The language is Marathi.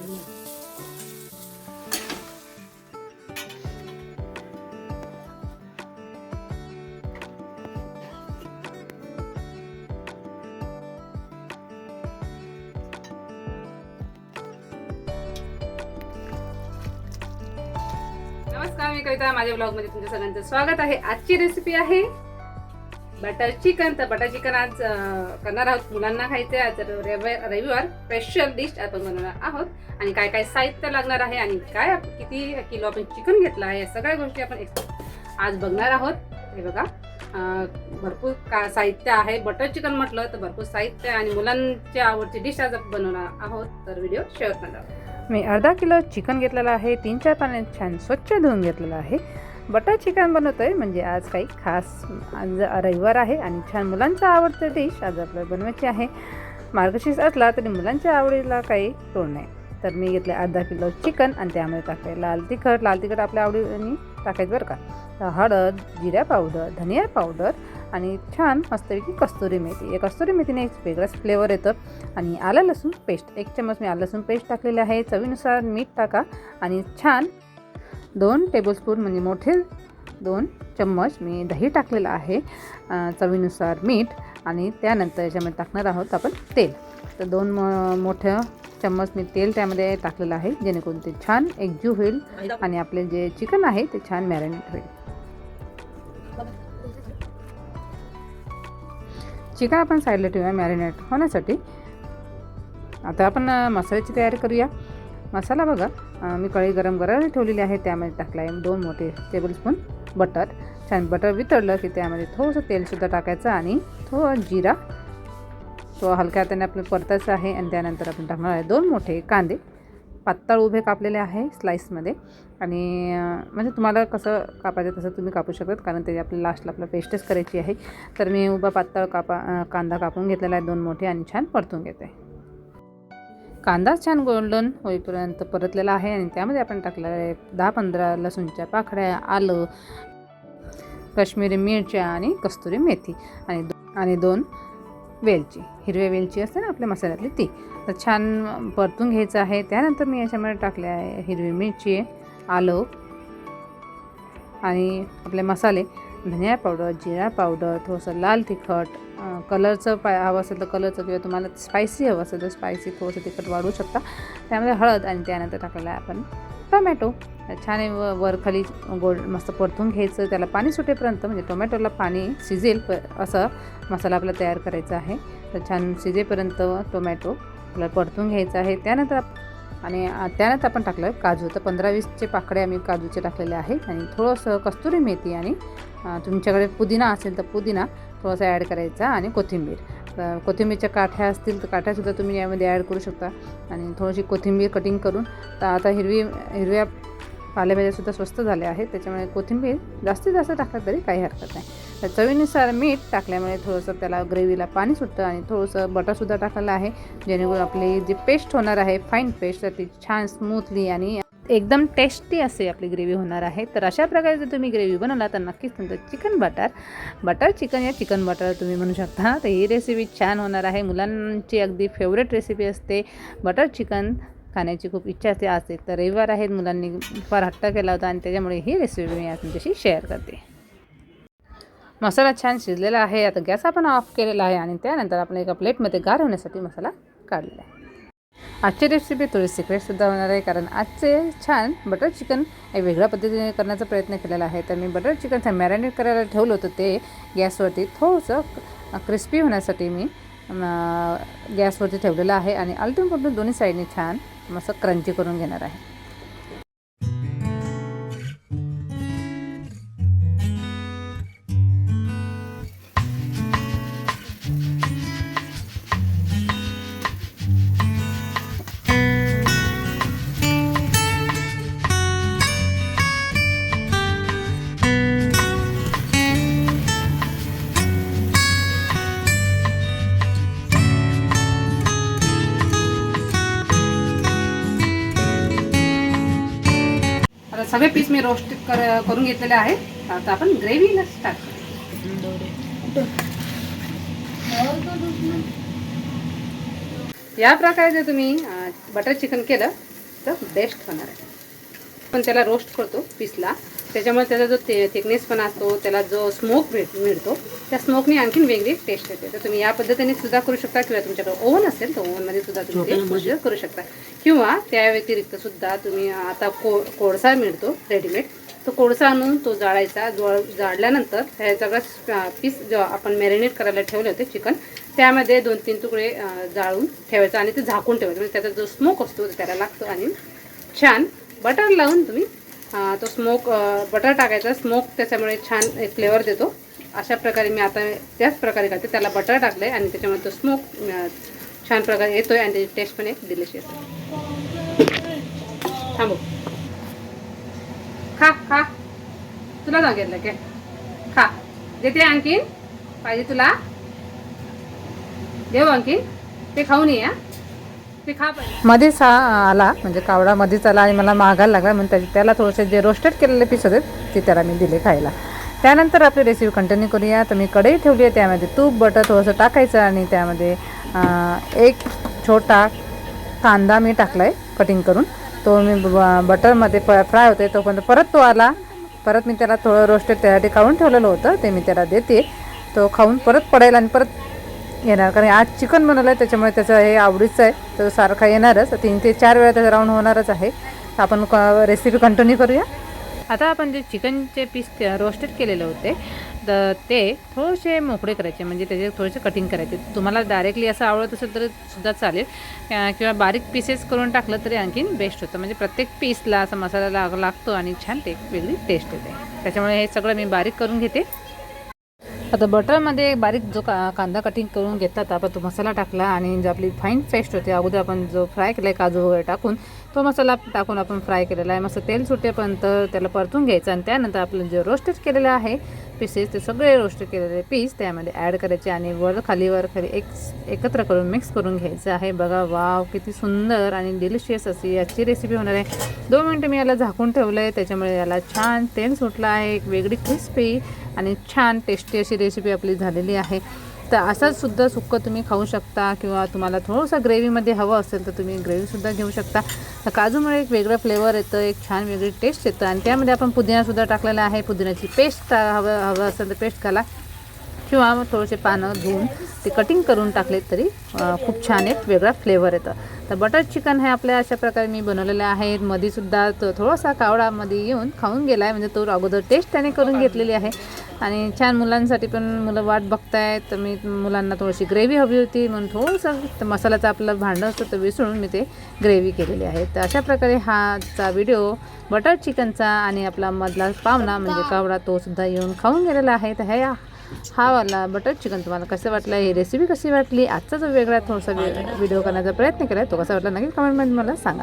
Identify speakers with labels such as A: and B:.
A: नमस्कार मी कविता. माझ्या ब्लॉगमध्ये तुमच्या सगळ्यांचं स्वागत आहे. आजची रेसिपी आहे बटर चिकन तर बटर चिकन आज करणार आहोत. मुलांना खायचे आज रविवार रविवार स्पेशल डिश आपण बनवणार आहोत. आणि काय काय साहित्य लागणार आहे आणि काय किती किलो आपण चिकन घेतलं आहे या सगळ्या गोष्टी आपण एक- आज बघणार आहोत. हे बघा. भरपूर का साहित्य आहे. बटर चिकन म्हटलं तर भरपूर साहित्य आणि मुलांच्या आवडची डिश आज आपण बनवणार आहोत. तर व्हिडिओ शेअर करणार
B: मी अर्धा किलो चिकन घेतलेलं आहे. तीन चार पाण्यात छान स्वच्छ धुवून घेतलेलं आहे. बटर चिकन बनवतो आहे म्हणजे आज काही खास आज रविवार आहे आणि छान मुलांचं आवडतं डिश आज आपल्याला बनवायची आहे. मार्गशीर्ष असला तरी मुलांच्या आवडीला काही तोड नाही. तर मी घेतले अर्धा किलो चिकन आणि त्यामध्ये टाकले लाल तिखट. लाल तिखट आपल्या आवडीने टाकायचं बरं का. हळद जिऱ्या पावडर धनिया पावडर आणि छान मस्तपैकी कस्तुरी मेथी. या कस्तुरी मेथीने एक वेगळाच फ्लेवर येतं. आणि आलं लसूण पेस्ट एक चमच मी आलं लसूण पेस्ट टाकलेले आहे. चवीनुसार मीठ टाका आणि छान दोन टेबलस्पून म्हणजे मोठे दोन चम्मच मी दही टाकलेलं आहे चवीनुसार मीठ आणि त्यानंतर याच्यामध्ये टाकणार आहोत आपण तेल. तर दोन म मोठं चम्मच मी तेल त्यामध्ये टाकलेलं आहे जेणेकरून ते छान एकजीव होईल आणि आपले जे चिकन आहे ते छान मॅरिनेट होईल. चिकन आपण साईडला ठेवूया मॅरिनेट होण्यासाठी. आता आपण मसाल्याची तयारी करूया. मसाला बघा. मी कढई गरम करायला ठेवलेली आहे त्यामध्ये टाकला आहे दोन मोठे टेबलस्पून बटर छान बटर वितळलं की त्यामध्ये थोडंसं तेलसुद्धा टाकायचं आणि थोडं जिरा. तो हलक्या हाताने आपलं परतायचं आहे आणि त्यानंतर आपण टाकणार आहे दोन मोठे कांदे. पातळ उभे कापलेले आहे स्लाईसमध्ये आणि म्हणजे तुम्हाला कसं कापायचं तसं तुम्ही कापू शकतात कारण त्याची आपल्या लास्टला आपलं पेस्टच करायची आहे. तर मी उभा पातळ कापा कांदा कापून घेतलेला आहे दोन मोठे आणि छान परतून घेते. कांदा छान गोल्डन होईपर्यंत परतलेला आहे आणि त्यामध्ये आपण टाकलेला आहे दहा पंधरा लसूणच्या पाकळ्या आलं काश्मीरी मिरच्या आणि कस्तुरी मेथी आणि दो आणि दोन वेलची हिरव्या वेलची असते ना आपल्या मसाल्यातली ती. तर छान परतून घ्यायचं आहे. त्यानंतर मी याच्यामध्ये टाकले आहे हिरवी मिरची आलं आणि आपले मसाले. धनिया पावडर जिरा पावडर थोडंसं लाल तिखट कलरचं पाय हवं असेल तर कलरचं किंवा तुम्हाला स्पायसी हवं असेल तर स्पायसी थोडंसं तिखट वाढवू शकता. त्यामध्ये हळद आणि त्यानंतर टाकलेला आहे आपण टोमॅटो छान व वरखाली गोल्ड मस्त परतून घ्यायचं. त्याला पाणी सुटेपर्यंत म्हणजे टोमॅटोला पाणी शिजेल प असं मसाला आपला तयार करायचा आहे. तर छान शिजेपर्यंत टोमॅटो आपल्याला परतून घ्यायचं आहे. त्यानंतर आणि त्यानंतर आपण टाकलं आहे काजू. तर पंधरा वीसचे पाकडे आम्ही काजूचे टाकलेले आहे आणि थोडंसं कस्तुरी मेथी आणि तुमच्याकडे पुदिना असेल तर पुदिना थोडासा ॲड करायचा आणि कोथिंबीर. तर कोथिंबीरच्या काठ्या असतील तर काठ्यासुद्धा तुम्ही यामध्ये ॲड करू शकता आणि थोडीशी कोथिंबीर कटिंग करून तर आता हिरवी हिरव्या पालेभाज्यासुद्धा स्वस्त झाल्या आहेत. त्याच्यामुळे कोथिंबीर जास्तीत जास्त टाकलं तरी काही हरकत नाही. तर चवीनुसार मीठ टाकल्यामुळे थोडंसं त्याला ग्रेव्हीला पाणी सुटतं आणि थोडंसं बटरसुद्धा टाकलेलं आहे. जेणेकरून आपली जी पेस्ट होणार आहे फाईन पेस्ट तर ती छान स्मूथली आणि एकदम टेस्टी असे आपली ग्रेव्ही होणार आहे. तर अशा प्रकारे जर तुम्ही ग्रेव्ही बनवला तर नक्कीच तुमचं चिकन बटर बटर चिकन या चिकन बटर तुम्ही म्हणू शकता. तर ही रेसिपी छान होणार आहे. मुलांची अगदी फेवरेट रेसिपी असते बटर चिकन खाण्याची खूप इच्छा असते असते तर रविवार आहेत मुलांनी फार हट्ट केला होता आणि त्याच्यामुळे ही रेसिपी मी आज तुमच्याशी शेअर करते. मसाला छान शिजलेला आहे आता गॅस आपण ऑफ केलेला आहे आणि त्यानंतर आपण एका प्लेटमध्ये गार होण्यासाठी मसाला काढलेला आहे. आजची रेसिपी थोडी सिक्रेटसुद्धा होणार आहे कारण आजचे छान बटर चिकन एक वेगळ्या पद्धतीने करण्याचा प्रयत्न केलेला आहे. तर मी बटर चिकन मॅरिनेट करायला ठेवलं होतं ते गॅसवरती थोडंसं क्रिस्पी होण्यासाठी मी गॅसवरती ठेवलेलं आहे आणि आलटून पलटून दोन्ही साईडने छान मस्त क्रंची करून घेणार आहे.
A: सगळे पीस मी रोस्ट कर करून घेतलेले आहेत. आता आपण ग्रेव्हीला स्टार्ट करू. या प्रकारे जर तुम्ही बटर चिकन केलं तर बेस्ट होणार आहे. पण त्याला रोस्ट करतो पीसला. त्याच्यामुळे त्याचा जो ते थिकनेसपणा असतो त्याला जो स्मोक भेट मिळतो त्या स्मोकने आणखीन वेगळी टेस्ट येते. तर तुम्ही या पद्धतीने सुद्धा करू शकता किंवा तुमच्याकडे ओव्हन असेल तर ओव्हनमध्ये सुद्धा तुम्ही ते करू शकता. किंवा त्या व्यतिरिक्त सुद्धा तुम्ही आता को कोळसा मिळतो रेडीमेड तो कोळसा आणून तो जाळायचा जो जाळल्यानंतर त्या सगळा पीस जो आपण मॅरिनेट करायला ठेवले होते चिकन त्यामध्ये दोन तीन तुकडे जाळून ठेवायचं आणि ते झाकून ठेवायचं. म्हणजे त्याचा जो स्मोक असतो तो त्याला लागतो आणि छान बटर लावून तुम्ही तो स्मोक बटर टाकायचा. स्मोक त्याच्यामुळे छान एक फ्लेवर देतो. अशा प्रकारे मी आता त्याच प्रकारे करते. त्याला बटर टाकलं आहे आणि त्याच्यामुळे तो स्मोक छान प्रकारे येतो आहे आणि त्याची टेस्ट पण एक डिलिशियस आहे. थांबू. खा खा. तुला सांगितलं काय खा. देते आणखीन. पाहिजे तुला. देऊ आणखीन. ते खाऊन ये हा.
B: मध्येच हा आला म्हणजे कावडा मध्येच आला आणि मला मागायला लागला. म्हणून त्याचे त्याला थोडेसे जे रोस्टेड केलेले पीस होते ते त्याला मी दिले खायला. त्यानंतर आपली रेसिपी कंटिन्यू करूया. तर मी कढई ठेवली आहे त्यामध्ये तूप बटर थोडंसं टाकायचं आणि त्यामध्ये एक छोटा कांदा मी टाकला आहे कटिंग करून. तो मी ब- बटरमध्ये प फ्राय होते तोपर्यंत परत तो आला. परत मी त्याला थोडं रोस्टेड त्यासाठी काढून ठेवलेलं होतं ते मी त्याला देते. तो खाऊन परत पडेल आणि परत येणार. कारण आज चिकन बनवलं आहे त्याच्यामुळे त्याचं हे आवडीचं आहे. तर सारखा येणारच. तीन ते चार वेळा त्याचा राऊंड होणारच आहे. आपण रेसिपी कंटिन्यू करूया. आता आपण जे चिकनचे पीस रोस्टेड केलेले होते तर ते थोडेसे मोकळे करायचे. म्हणजे त्याचे थोडेसे कटिंग करायचे. तुम्हाला डायरेक्टली असं आवडत असेल तर सुद्धा चालेल. किंवा बारीक पीसेस करून टाकलं तरी आणखीन बेस्ट होतं. म्हणजे प्रत्येक पीसला असा मसाला लाग लागतो आणि छान ते वेगळी टेस्ट येते. त्याच्यामुळे हे सगळं मी बारीक करून घेते. आता बटरमध्ये बारीक जो का कांदा कटिंग करून घेतला आपण तो मसाला टाकला आणि जो आपली फाईन पेस्ट होते अगोदर आपण जो फ्राय केला आहे काजू वगैरे टाकून तो मसाला टाकून आपण फ्राय केलेला आहे. मस्त तेल सुटेपर्यंत त्याला परतून घ्यायचं आणि त्यानंतर आपलं जे रोस्टेड केलेलं आहे पीसेस ते सगळे रोस्ट केलेले पीस त्यामध्ये ॲड करायचे आणि वर खाली वर खाली एक एकत्र करून मिक्स करून घ्यायचं आहे. बघा वाव किती सुंदर आणि डिलिशियस अशी याची रेसिपी होणार आहे. दोन मिनटं मी याला झाकून ठेवलं आहे त्याच्यामुळे याला छान तेल सुटलं आहे. एक वेगळी क्रिस्पी आणि छान टेस्टी अशी रेसिपी आपली झालेली आहे. तर असाच सुद्धा सुक्कं तुम्ही खाऊ शकता किंवा तुम्हाला थोडंसं ग्रेव्हीमध्ये हवं असेल तर तुम्ही ग्रेव्हीसुद्धा घेऊ शकता. तर काजूमुळे एक वेगळं फ्लेवर येतं एक छान वेगळी टेस्ट येतं. आणि त्यामध्ये आपण पुदिनासुद्धा टाकलेला आहे. पुदिन्याची पेस्ट हवं हवं असेल तर पेस्ट घाला किंवा मग थोडेसे पानं धुवून ते कटिंग करून टाकले तरी खूप छान एक वेगळा फ्लेवर येतं. तर बटर चिकन हे आपल्या अशा प्रकारे मी बनवलेले आहे. मध्येसुद्धा तो थोडासा कावडामध्ये येऊन खाऊन गेला आहे म्हणजे तो अगोदर टेस्ट त्याने करून घेतलेली आहे. आणि छान मुलांसाठी पण मुलं वाट बघतायत. तर मी मुलांना थोडीशी ग्रेव्ही हवी होती. म्हणून थोडंसं तर मसाल्याचं आपलं भांडं असतं तर विसरून मी ते ग्रेव्ही केलेली आहे. तर अशा प्रकारे हाचा व्हिडिओ बटर चिकनचा आणि आपला मधला पाहुणा म्हणजे कावडा तो सुद्धा येऊन खाऊन गेलेला आहे. तर ह्या हा वाला बटर चिकन तुम्हाला कसं वाटलं ही रेसिपी कशी वाटली आजचा जो वेगळा थोडासा व्हिडिओ करण्याचा प्रयत्न केला तो कसा वाटला नक्की कमेंटमध्ये मला सांगा.